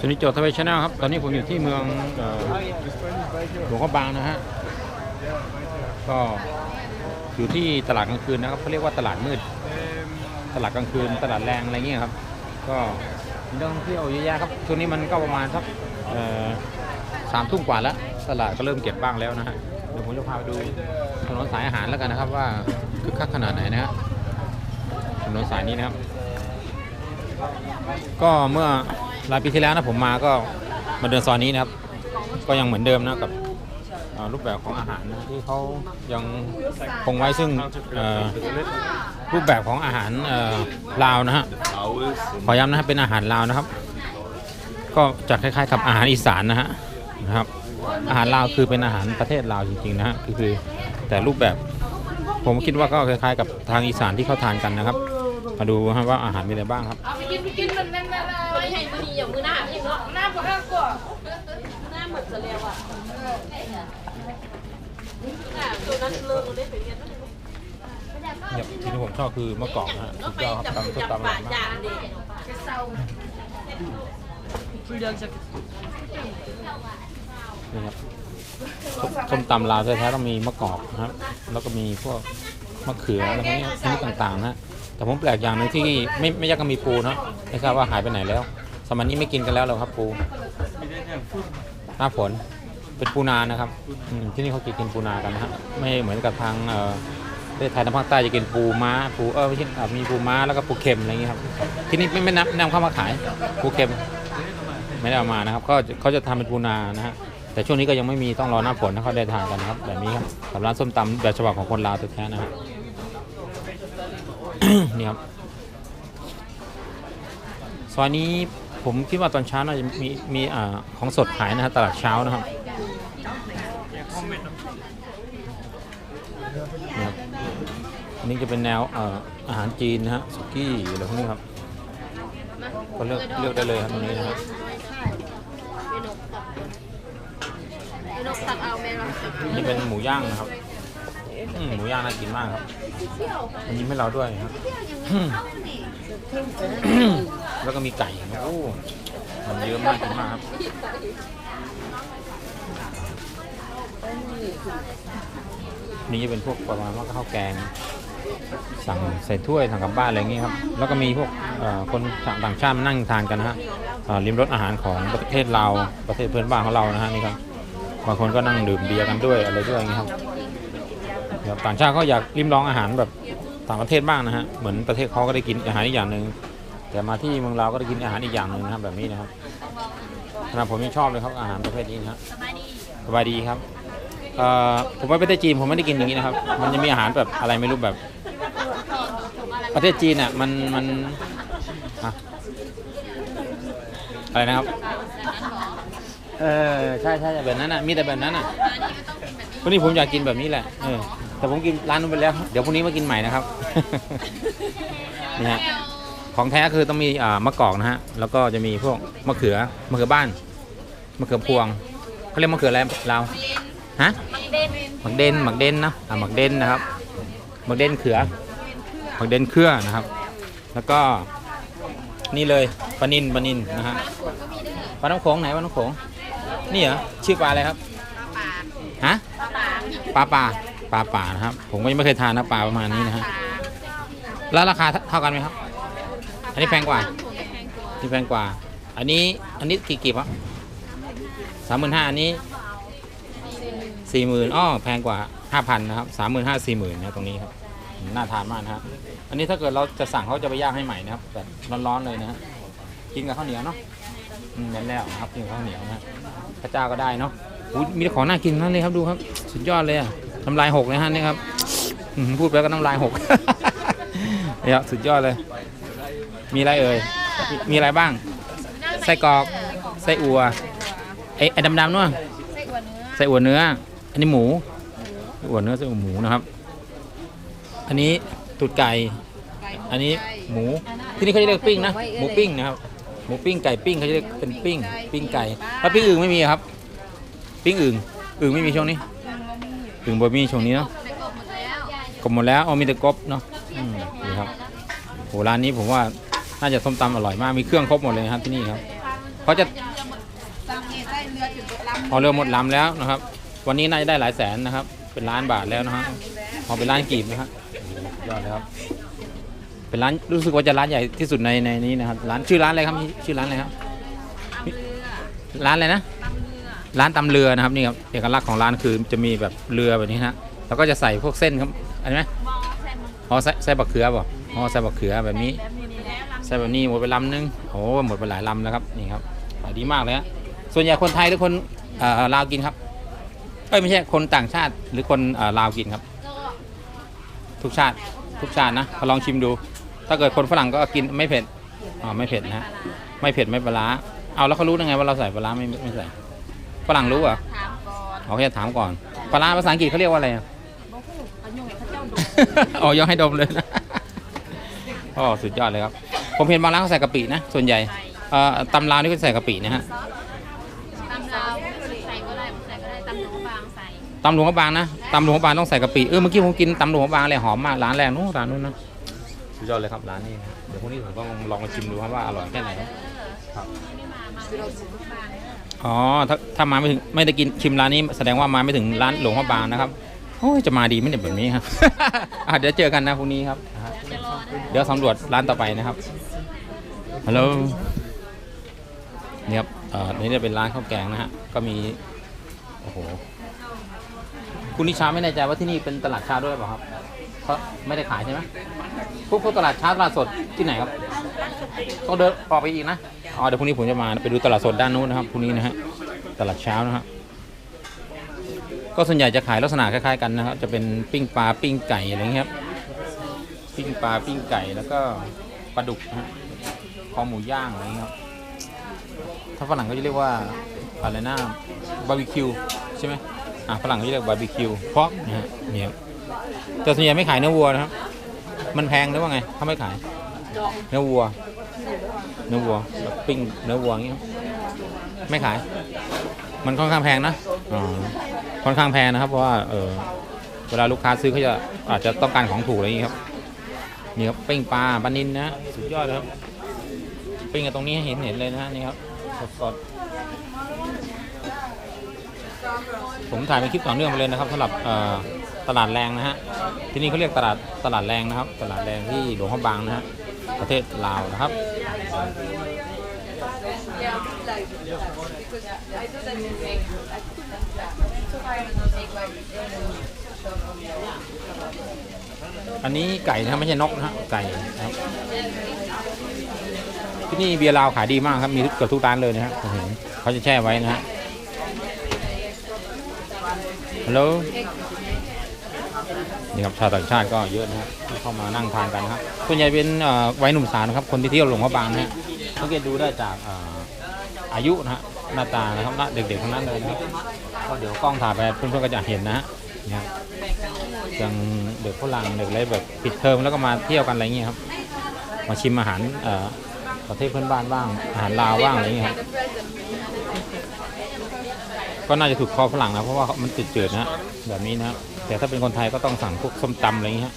สนิทโจทย์ทวีชแนลครับ ตอนนี้ผมอยู่ที่เมืองหลวงพระบางนะฮะ ก็อยู่ที่ตลาดกลางคืนนะครับเขาเรียกว่าตลาดมืด ตลาดกลางคืน ตลาดแรงอะไรเงี้ยครับ ก็มีนักท่องเที่ยวเยอะแยะครับช่วงนี้มันก็ประมาณสักสามทุ่มกว่าแล้ว ตลาดก็เริ่มเก็บบ้างแล้วนะฮะ เดี๋ยวผมจะพาไปดูถนนสายอาหารแล้วกันนะครับ ว่าคึกคักขนาดไหนนะฮะ ถนนสายนี้นะครับ ก็เมื่อ หลายปีที่แล้วนะผมมาก็มาเดินซอยนี้นะครับ ก็ยังเหมือนเดิมนะกับรูปแบบของอาหารนะที่เขายังคงไว้ซึ่งรูปแบบของอาหารลาวนะฮะขอย้ำนะครับเป็นอาหารลาวนะครับ ก็จะคล้ายๆ กับอาหารอีสานนะฮะนะครับ อาหารลาวคือเป็นอาหารประเทศลาวจริงๆนะฮะคือแต่รูปแบบผมคิดว่าก็คล้ายๆ กับทางอีสานที่เขาทานกันนะครับ มาดูครับว่าอาหารมีอะไรบ้างครับเอาไปกินไปกินมันนั่นนั่นไม่ให้มือดีอย่างมือหน้าอย่างเนาะหน้าบ่ห้างกว่าหน้าเหมือนจะเลียวอะตัวนั้นเลิกเลยไปเรียนนั่นเนี่ยที่ผมชอบคือมะกอกนะฮะสุดยอดครับตำส้มตำอร่อยมากเด็กนี่ครับส้มตำลาวแท้ๆต้องมีมะกอกนะครับ แล้วก็มีพวกมะเขืออะไรพวกนี้ต่างๆนะฮะ แต่ผมแปลกอย่างหนึ่งที่ไม่ไม่ยากก็มีปูเนาะไม่ทราบว่าหายไปไหนแล้ว สมัยนี้ไม่กินกันแล้วหรอครับปูหน้าฝนเป็นปูนานะครับที่นี่เขากินกินปูนากันนะฮะไม่เหมือนกับทางเออประเทศไทยทางภาคใต้จะกินปูม้าปูเออไม่ใช่อะมีปูม้าแล้วก็ปูเค็มอะไรอย่างเงี้ยครับที่นี่ไม่ไม่นำนำเข้ามาขายปูเค็มไม่ได้เอามานะครับก็เขาจะทำเป็นปูนานะฮะแต่ช่วงนี้ก็ยังไม่มีต้องรอหน้าฝนถ้าเขาได้ทานกันนะครับแบบนี้ครับกับร้านส้มตำแบบฉบับของคนลาวแท้ๆนะฮะ นี่ครับซอยนี้ผมคิดว่าตอนเช้าน่าจะมีมีอ่าของสดขายนะฮะตลาดเช้านะครับนี่ครับอันนี้จะเป็นแนวเอ่ออาหารจีนนะฮะสุกี้อะไรพวกนี้ครับก็เลือกเลือกได้เลยครับตรงนี้นะครับนกตักเอาแม่เรานี่เป็นหมูย่างนะครับ อืมหมูย่างน่ากินมากครับมันยิ้มให้เราด้วยครับอืมแล้วก็มีไก่โอ้มันเยอะมากกินมากครับนี่จะเป็นพวกประมาณว่าข้าวแกง สั่งใส่ถ้วยสั่งกลับบ้านอะไรอย่างงี้ครับ แล้วก็มีพวกเอ่อคนต่างชาติมานั่งทานกันนะฮะอ่าริมรสอาหารของประเทศเราวประเทศเพื่อนบ้านของเรานะฮะนี่ครับบางคนก็นั่งดื่มเบียร์กันด้วยอะไรด้วยอย่างนี้ครับ เดี๋ยวต่างชาติเขาอยากริมลองอาหารแบบต่างประเทศบ้างนะฮะเหมือนประเทศเขาก็ได้กินอาหารอีกอย่างหนึ่งแต่มาที่เมืองเราก็ได้กินอาหารอีกอย่างหนึ่งนะครับแบบนี้นะครับขณะผมยังชอบเลยครับอาหารประเภทนี้นะฮะสบายดีครับผมไปประเทศจีนผมไม่ได้กินอย่างนี้นะครับ มันจะมีอาหารแบบอะไรไม่รู้แบบ ประเทศจีนอะมันมันอะอะไรนะครับเออใช่ใช่แบบนั้นอะมีแต่แบบนั้นอะวันนี้ผมอยากกินแบบนี้แหละเออ แต่ผมกินร้านนู้นไปแล้ว เดี๋ยวพรุ่งนี้มากินใหม่นะครับ นี่ฮะของแท้คือต้องมีอ่ามะกอกนะฮะ แล้วก็จะมีพวกมะเขือมะเขือบ้านมะเขือพวงเขาเรียกมะเขืออะไรเราวฮะเด่นหมักเด่นหมักเด่นนะอ่าหมักเด่นนะครับหมักเด่นเขือหมักเด่นเครือนะครับ แล้วก็นี่เลยปลานินปลานินนะฮะปลาน้ำโขงไหนปลาน้ำโขงนี่เหรอชื่อปลาอะไรครับฮะปลาป่า ปลาป่านะครับ ผมก็ยังไม่เคยทานนะปลาประมาณนี้นะฮะแล้วราคาเท่ากันไหมครับ อันนี้แพงกว่านี่แพงกว่า อันนี้อันนี้กี่กีบวะสามหมื่นห้าอันนี้สี่หมื่นอ้อแพงกว่าห้าพันนะครับสามหมื่นห้าสี่หมื่นนะตรงนี้ครับน่าทานมากนะครับ อันนี้ถ้าเกิดเราจะสั่งเขาจะไปย่างให้ใหม่นะครับแบบร้อนๆเลยนะฮะกินกับข้าวเหนียวเนาะอืมแน่นแล้วนะครับกินกับข้าวเหนียวนะฮะพระเจ้าก็ได้เนาะอุ๊ยมีแต่ของน่ากินนั่นเลยครับดูครับ สุดยอดเลยอะ น้ำลายหกเลยฮะนี่ครับพูดไปก็น้ำลายหกเนี่ยสุดยอดเลย มีอะไรเอ่ย มีอะไรบ้าง ไส้กรอก ไส้อัวไอ้ไอ้ดำๆนู่นไส้อั่วเนื้อไส้อั่วเนื้อ อันนี้หมูอัวเนื้อไส้อั่วหมูนะครับ อันนี้ตูดไก่ อันนี้หมู ที่นี่เขาจะเรียกปิ้งนะ หมูปิ้งนะครับ หมูปิ้งไก่ปิ้งเขาจะเรียกเป็นปิ้ง ปิ้งไก่ แล้วปิ้งอื่นไม่มีครับ ปิ้งอื่นอื่นไม่มีช่วงนี้ อื่นบ่มีช่วงนี้เนาะไปกบหมดแล้วกบหมดแล้วเอามีแต่กบเนาะอืมนี่ครับโหร้านนี้ผมว่าน่าจะส้มตำอร่อยมากมีเครื่องครบหมดเลยนะครับที่นี่ครับเขาจะสร้างเงินได้เรือถึงลำเอาเรือหมดลำแล้วนะครับ วันนี้น่าจะได้หลายแสนนะครับ เป็นล้านบาทแล้วนะฮะเอาเป็นล้านกีบนะฮะยอดเลยครับเป็นร้านรู้สึกว่าจะร้านใหญ่ที่สุดในในนี้นะครับร้านชื่อร้านอะไรครับชื่อร้านอะไรครับร้านอะไรนะ ร้านตำเรือนะครับนี่ครับเอกลักษณ์ของร้านคือจะมีแบบเรือแบบนี้ฮะแล้วก็จะใส่พวกเส้นครับอันนี้ไหมมองแซมอ๋อใส่ใส่บักเขือป่ะอ๋อใส่บักเขือแบบนี้แบบนี้แล้วลำใส่แบบนี้หมดไปลำนึงโอ้หมดไปหลายลำแล้วครับนี่ครับขายดีมากเลยฮะส่วนใหญ่คนไทยหรือคนเอ่อลาวกินครับเอ้ยไม่ใช่คนต่างชาติหรือคนเอ่อลาวกินครับก็ทุกชาติทุกชาตินะมาลองชิมดู ถ้าเกิดคนฝรั่งก็กินไม่เผ็ดอ๋อไม่เผ็ดนะฮะไม่เผ็ดไม่ปลาร้าเอาแล้วเขารู้ได้ไงว่าเราใส่ปลาร้าไม่ไม่ใส่ ฝรั่งรู้เหรอถามก่อนเขาแค่ถามก่อนปลาร้าภาษาอังกฤษเขาเรียกว่าอะไรอะบอกผู้อายุเขาเจ้าดูอ๋อยกให้ดมเลยนะอ๋อสุดยอดเลยครับ ผมเห็นบางร้านเขาใส่กะปินะ ส่วนใหญ่เอ่อตำลาวนี่ก็ใส่กะปินะฮะตำลาวใส่ก็ได้ใส่ก็ได้ตำหลวงบางใส่ตำหลวงพระบางนะตำหลวงพระบางต้องใส่กะปิเออเมื่อกี้ผมกินตำหลวงพระบางเลยหอมมากร้านแรกนู้นร้านนู้นนะสุดยอดเลยครับร้านนี้นะเดี๋ยวพรุ่งนี้ผมต้องลองมาชิมดูครับว่าอร่อยแค่ไหนครับ ไม่มามาไม่ได้หลวงบาง อ๋อถ้าถ้ามาไม่ถึงไม่ได้กินชิมร้านนี้แสดงว่ามาไม่ถึงร้านหลวงพระบางนะครับโอ้ยจะมาดีไหมเนี่ยแบบนี้ครับ อะเดี๋ยวเจอกันนะพรุ่งนี้ครับนะฮะจะรอนะเดี๋ยวสำรวจร้านต่อไปนะครับฮัลโหลนี่ครับเอ่อนี่จะเป็นร้านข้าวแกงนะฮะก็มีโอ้โหคุณนิชาไม่แน่ใจว่าที่นี่เป็นตลาดเช้าด้วยเปล่าครับเพราะไม่ได้ขายใช่ไหมพวกพวกตลาดเช้าตลาดสดที่ไหนครับต้องเดินออกไปอีกนะ อ๋อเดี๋ยวพรุ่งนี้ผมจะมาไปดูตลาดสดด้านนู้นนะครับพรุ่งนี้นะฮะตลาดเช้านะฮะก็ส่วนใหญ่จะขายลักษณะคล้ายๆกันนะครับ จะเป็นปิ้งปลาปิ้งไก่อะไรเงี้ยครับปิ้งปลาปิ้งไก่แล้วก็ปลาดุกฮะคอหมูย่างอะไรเงี้ยครับถ้าฝรั่งก็จะเรียกว่าอะไรนะบาร์บีคิวใช่ไหมอ่าฝรั่งก็จะเรียกบาร์บีคิวพอกนะฮะเนี่ยแต่ส่วนใหญ่ไม่ขายเนื้อวัวนะครับ มันแพงหรือว่าไงเขาไม่ขาย เนื้อวัว เนื้อวัวแบบปิ้งเนื้อวัวอย่างเงี้ยครับไม่ขาย มันค่อนข้างแพงนะอ๋อค่อนข้างแพงนะครับเพราะว่าเออเวลาลูกค้าซื้อเขาจะอาจจะต้องการของถูกอะไรอย่างเงี้ยครับนี่ครับปิ้งปลาปลานินนะสุดยอดเลยครับปิ้งกันตรงนี้เห็นเห็นเลยนะฮะนี่ครับสดๆผมถ่ายเป็นคลิปต่อเนื่องไปเลยนะครับสำหรับตลาดแรงนะฮะที่นี่เขาเรียกตลาดตลาดแรงนะครับ ตลาดแรงที่หลวงพระบางนะฮะประเทศลาวนะครับ อันนี้ไก่นะไม่ใช่นกนะไก่ครับที่นี่เบียร์ลาวขายดีมากครับมีเกือบทุกร้านเลยนะฮะผมเห็นเขาจะแช่ไว้นะฮะฮัลโหล นี่ครับชาวต่างชาติก็เยอะนะฮะที่เข้ามานั่งทานกันนะครับส่วนใหญ่เป็นวัยหนุ่มสาวนะครับ คนที่เที่ยวหลวงพระบางนะฮะสังเกตดูได้จากอายุนะฮะหน้าตานะครับหน้าเด็กๆทั้งนั้นเลยนะครับก็เดี๋ยวกล้องถ่ายไปเพื่อนๆก็จะเห็นนะฮะนี่ครับย่างเด็กฝรั่งเด็กอะไรแบบปิดเทอมแล้วก็มาเที่ยวกันอะไรเงี้ยครับ มาชิมอาหารประเทศเพื่อนบ้านบ้างอาหารลาวบ้างอะไรอย่างเงี้ยครับก็น่าจะถูกคอฝรั่งนะเพราะว่ามันจืดๆนะฮะแบบนี้นะฮะ แต่ถ้าเป็นคนไทยก็ต้องสั่งพวกส้มตำอะไรอย่างเงี้ย